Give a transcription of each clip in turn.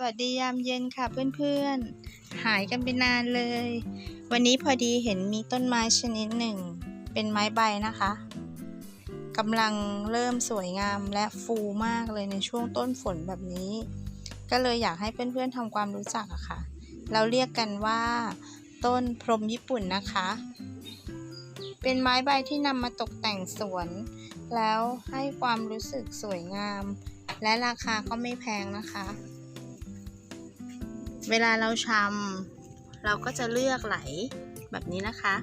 สวัสดียามเย็นค่ะเพื่อนๆ หายกันไปนานเลย วันนี้พอดีเห็นมีต้นไม้ชนิดหนึ่ง เป็นไม้ใบนะคะกำลังเริ่มสวยงามและฟูมากเลยในช่วงต้นฝนแบบนี้ ก็เลยอยากให้เพื่อนๆทำความรู้จักอะค่ะ เราเรียกกันว่า ต้นพรมญี่ปุ่นนะคะ เป็นไม้ใบที่นำมาตกแต่งสวน แล้วให้ความรู้สึกสวยงาม และราคาก็ไม่แพงนะคะ เวลาเราชำเราก็จะเลือกไหลแบบนี้นะคะ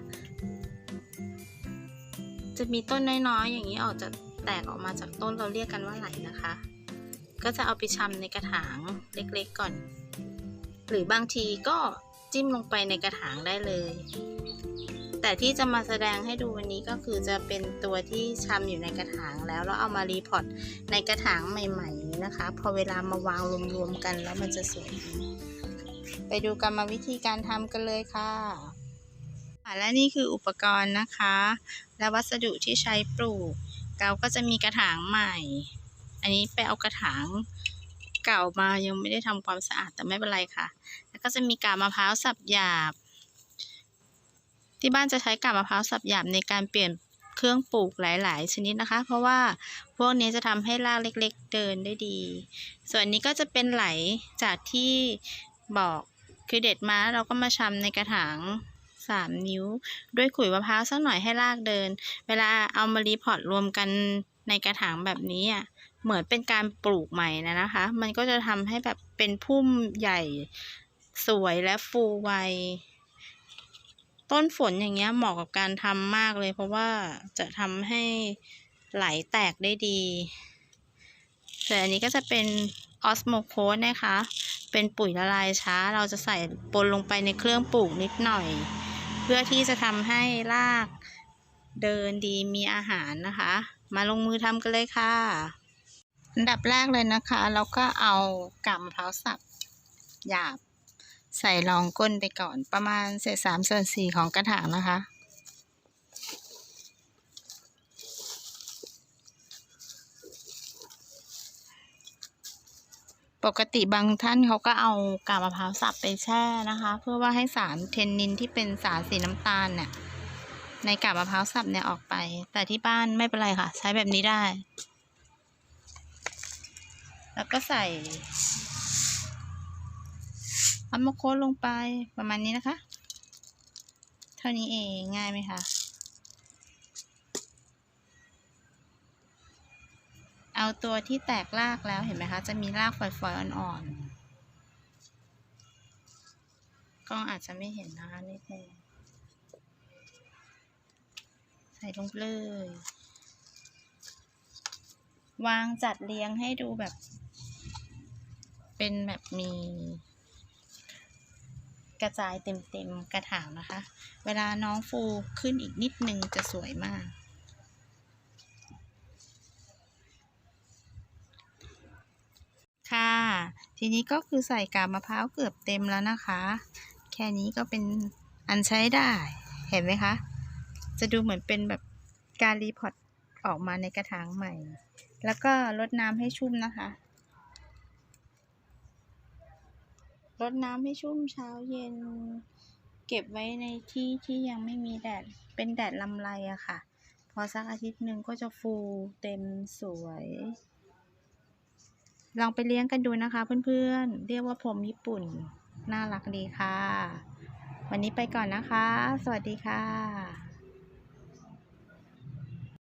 จะมีต้นน้อยๆอย่างนี้ออกจะแตกออกมาจากต้นเราเรียกกันว่าไหลนะคะ ก็จะเอาไปชำในกระถางเล็กๆก่อน หรือบางทีก็จิ้มลงไปในกระถางได้เลย แต่ที่จะมาแสดงให้ดูวันนี้ก็คือจะเป็นตัวที่ชำอยู่ในกระถางแล้วแล้วเอามารีพอร์ตในกระถางใหม่ ๆ นะคะ พอเวลามาวางรวมๆกันแล้วมันจะสวยดี ไปดูกรรมวิธีการทำกันเลยค่ะ และนี่คืออุปกรณ์นะคะ และวัสดุที่ใช้ปลูก เราก็จะมีกระถางใหม่ อันนี้ไปเอากระถางเก่ามายังไม่ได้ทำความสะอาดแต่ไม่เป็นไรค่ะ แล้วก็จะมีกาบมะพร้าวสับหยาบ ที่บ้านจะใช้กาบมะพร้าวสับหยาบในการเปลี่ยนเครื่องปลูกหลาย ๆ ชนิดนะคะ เพราะว่าพวกนี้จะทำให้รากเล็ก ๆ เดินได้ดี ส่วนนี้ก็จะเป็นไหลจากที่ บอกคือเด็ดมาเราก็มาชำในกระถางสามนิ้ว ด้วยขุยมะพร้าวสักหน่อยให้รากเดิน เวลาเอามารีพอร์ตรวมกันในกระถางแบบนี้อะเหมือนเป็นการปลูกใหม่นะนะคะ มันก็จะทำให้แบบเป็นพุ่มใหญ่สวยและฟูไวต้นฝนอย่างเงี้ยเหมาะกับการทำมากเลย เพราะว่าจะทำให้ไหลแตกได้ดีแต่อันนี้ก็จะเป็นออสโมโคสนะคะ เป็นปุ๋ยละลายช้า เราจะใส่ปนลงไปในเครื่องปลูกนิดหน่อย เพื่อที่จะทำให้รากเดินดีมีอาหารนะคะ มาลงมือทำกันเลยค่ะ อันดับแรกเลยนะคะ เราก็เอากาบมะพร้าวสับหยาบ ใส่รองก้นไปก่อนประมาณเศษสามส่วนสี่ของกระถางนะคะ ปกติบางท่านเขาก็เอากาบมะพร้าวสับไปแช่นะคะ เพื่อว่าให้สารเทนนินที่เป็นสารสีน้ำตาลเนี่ยในกาบมะพร้าวสับเนี่ยออกไป แต่ที่บ้านไม่เป็นไรค่ะ ใช้แบบนี้ได้ แล้วก็ใส่อัมโมโคลงไปประมาณนี้นะคะ เท่านี้เองง่ายไหมคะ เอาตัวที่แตกรากแล้วเห็นไหมคะ จะมีรากฝอยๆอ่อนๆกล้องอาจจะไม่เห็นนะคะนิดนึงใส่ลงไปเลยวางจัดเรียงให้ดูแบบ เป็นแบบมี กระจายเต็มๆกระถางนะคะ เวลาน้องฟูขึ้นอีกนิดนึงจะสวยมาก ค่ะ ทีนี้ก็คือใส่กาบมะพร้าวเกือบเต็มแล้วนะคะ แค่นี้ก็เป็นอันใช้ได้ เห็นไหมคะ จะดูเหมือนเป็นแบบการรีพอร์ตออกมาในกระถางใหม่ แล้วก็รดน้ำให้ชุ่มนะคะรดน้ำให้ชุ่มเช้าเย็น เก็บไว้ในที่ที่ยังไม่มีแดด เป็นแดดลำไรอะค่ะ พอสักอาทิตย์หนึ่งก็จะฟูเต็มสวย ลองไปเลี้ยงกันดูนะคะเพื่อนๆ เรียกว่าพรมญี่ปุ่น น่ารักดีค่ะ วันนี้ไปก่อนนะคะ สวัสดีค่ะ